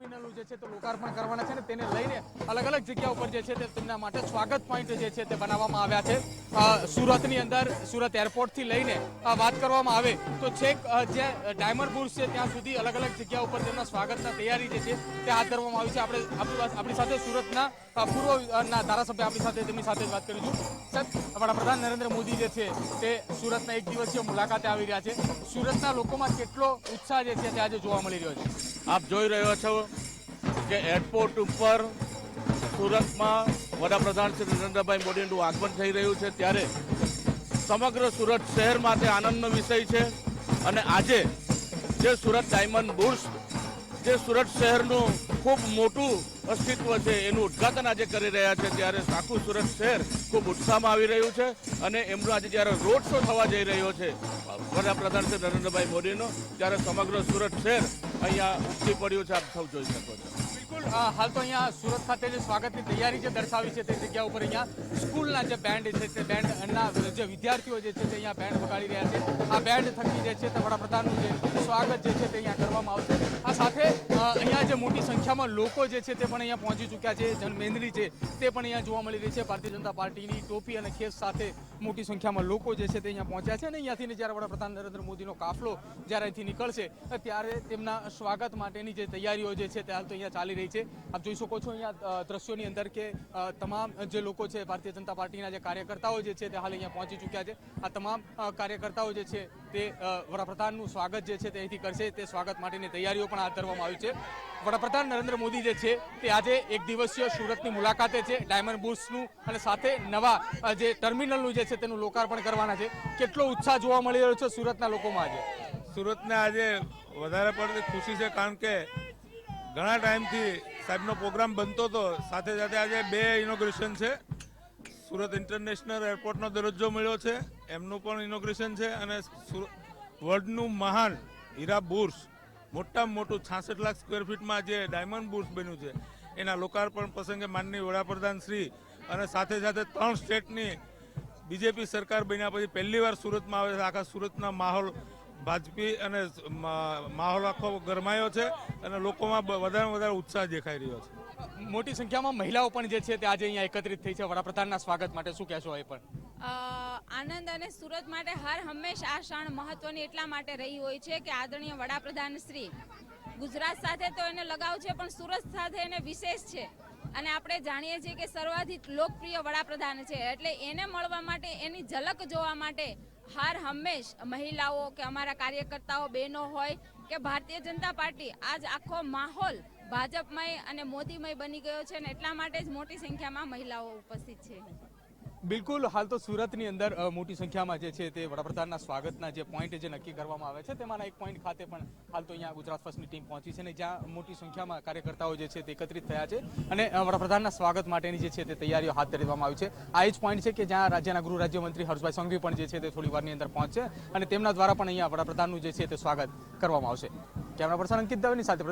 લોકાર્પણ કરવાના છે ને તેને લઈને અલગ અલગ જગ્યા ઉપર જે છે તે તેમના માટે સ્વાગત પોઈન્ટ જે છે તે બનાવવામાં આવ્યા છે. સુરતની અંદર સુરત એરપોર્ટથી લઈને વાત કરવામાં આવે તો છેક જે ડાયમંડ બુર્સ છે ત્યાં સુધી અલગ અલગ જગ્યા ઉપર તેમના સ્વાગતના તૈયારી જે છે તે હાથ ધરવામાં આવી છે. આપણે આપણી આપણી સાથે સુરતના અ, પૂર્વ અ, ના ધારાસભ્ય આપણી સાથે તેમની સાથે વાત કરીશું સાહેબ વડાપ્રધાન નરેન્દ્ર મોદી જે છે તે સુરતના એક દિવસીય મુલાકાતે આવી રહ્યા છે. સુરતના લોકોમાં કેટલો ઉત્સાહ જે છે તે આજે જોવા મળી રહ્યો છે? આપ જોઈ રહ્યો છો કે એરપોર્ટ ઉપર સુરતમાં વડાપ્રધાન શ્રી નરેન્દ્રભાઈ મોદીનું આગમન થઈ રહ્યું છે ત્યારે સમગ્ર સુરત શહેર માટે આનંદનો વિષય છે. અને આજે જે સુરત ડાયમંડ બુર્સ જે સુરત શહેરનું ખૂબ મોટું અસ્તિત્વ છે, એનું ઉદ્ઘાટન આજે કરી રહ્યા છે, ત્યારે આખું સુરત શહેર ખૂબ ઉત્સાહમાં આવી રહ્યું છે અને એમનો આજે જ્યારે રોડ શો થવા જઈ રહ્યો છે, વડાપ્રધાન શ્રી નરેન્દ્રભાઈ મોદીનો, ત્યારે સમગ્ર સુરત શહેર અહીંયા ઉપસી પડ્યું છે, આપ સૌ જોઈ શકો છો. બિલકુલ હાલ તો અહીંયા સુરત ખાતે જે સ્વાગતની તૈયારી જે દર્શાવી છે, તે જગ્યા ઉપર અહીંયા સ્કૂલના જે બેન્ડ છે, તે બેન્ડના જે વિદ્યાર્થીઓ જે છે, તે અહીંયા બેન્ડ વગાડી રહ્યા છે. આ બેન્ડ થકી જે છે, તે વડાપ્રધાનનું જે સ્વાગત જે છે, તે અહીંયા કરવામાં આવશે. આ જે મોટી સંખ્યામાં લોકો જે છે તે પણ અહીંયા પહોંચી ચૂક્યા છે. જનમેદની છે તે પણ અહીંયા જોવા મળી રહી છે. ભારતીય જનતા પાર્ટીની ટોપી અને ખેસ સાથે મોટી સંખ્યામાં લોકો જે છે તે અહીંયા પહોંચ્યા છે અને અહીંયાથી જ્યારે વડાપ્રધાન નરેન્દ્ર મોદીનો કાફલો જ્યારે અહીંથી નીકળશે, ત્યારે તેમના સ્વાગત માટેની જે તૈયારીઓ જે છે તે હાલ તો અહીંયા ચાલી રહી છે. આપ જોઈ શકો છો અહીંયા દ્રશ્યોની અંદર કે તમામ જે લોકો છે ભારતીય જનતા પાર્ટીના જે કાર્યકર્તાઓ જે છે તે હાલ અહીંયા પહોંચી ચૂક્યા છે. આ તમામ કાર્યકર્તાઓ જે છે તે વડાપ્રધાનનું સ્વાગત જે છે તે અહીંથી કરશે. તે સ્વાગત માટેની તૈયારીઓ પણ હાથ ધરવામાં આવી છે. વડાપ્રધાન નરેન્દ્ર મોદી જે છે તે આજે એક દિવસીય સુરતની મુલાકાતે છે. ડાયમંડ બુર્સનું અને સાથે નવા જે ટર્મિનલનું જે છે તેનું લોકાર્પણ કરવાના છે. કેટલો ઉત્સાહ જોવા મળી રહ્યો છે સુરતના લોકોમાં આજે? સુરતને આજે વધારે પડતી ખુશી છે કારણ કે ઘણા ટાઈમથી સાહેબનો પ્રોગ્રામ બનતો હતો સાથે સાથે આજે બે ઇનોગ્રેશન છે. સુરત ઇન્ટરનેશનલ એરપોર્ટનો દરજ્જો મળ્યો છે. એમનું પણ ઇનોગ્રેશન છે અને વર્લ્ડનું મહાન હીરા બુર્સ મોટામાં મોટું છાસઠ લાખ સ્ક્વેર ફીટમાં જે ડાયમંડ બુર્સ બન્યું છે, એના લોકાર્પણ પ્રસંગે માનનીય વડાપ્રધાન શ્રી અને સાથે સાથે ત્રણ સ્ટેટની બીજેપી સરકાર બન્યા પછી પહેલી વાર સુરતમાં આવે છે. આખા સુરતના માહોલ ભાજપી અને માહોલ આખો ગરમાયો છે અને લોકોમાં વધારે વધારે ઉત્સાહ દેખાઈ રહ્યો છે. મોટી સંખ્યામાં મહિલાઓ પણ જે છે તે આજે અહીંયા એકત્રિત થઈ છે. વડાપ્રધાનના સ્વાગત માટે શું કહેશો એ પણ? આનંદ અને સુરત માટે હર હંમેશ આ ક્ષણ મહત્વની એટલા માટે રહી હોય છે કે આદરણીય વડાપ્રધાન શ્રી ગુજરાત સાથે તો એને લગાવ છે, પણ સુરત સાથે એને વિશેષ છે. અને આપણે જાણીએ છીએ કે સર્વાધિક લોકપ્રિય વડાપ્રધાન છે, એટલે એને મળવા માટે, એની ઝલક જોવા માટે હર હંમેશ મહિલાઓ કે અમારા કાર્યકર્તાઓ બહેનો હોય કે ભારતીય જનતા પાર્ટી, આજ આખો માહોલ ભાજપમય અને મોદીમય બની ગયો છે અને એટલા માટે જ મોટી સંખ્યામાં મહિલાઓ ઉપસ્થિત છે. બિલકુલ, હાલ તો સુરતની અંદર મોટી સંખ્યામાં જે છે તે વડાપ્રધાનના સ્વાગતના જે પોઈન્ટ જે નક્કી કરવામાં આવે છે, તેમાંના એક પોઈન્ટ ખાતે પણ હાલ તો અહીંયા ગુજરાત ફર્સ્ટની ટીમ પહોંચી છે અને જ્યાં મોટી સંખ્યામાં કાર્યકર્તાઓ જે છે તે એકત્રિત થયા છે અને વડાપ્રધાનના સ્વાગત માટેની જે છે તે તૈયારીઓ હાથ ધરવામાં આવી છે. આ જ પોઈન્ટ છે કે જ્યાં રાજ્યના ગૃહ રાજ્યમંત્રી હર્ષભાઈ સંઘવી પણ જે છે તે થોડી વારની અંદર પહોંચશે અને તેમના દ્વારા પણ અહીંયા વડાપ્રધાનનું જે છે તે સ્વાગત કરવામાં આવશે. કેમેરા પર્સન અંકિત દવેની સાથે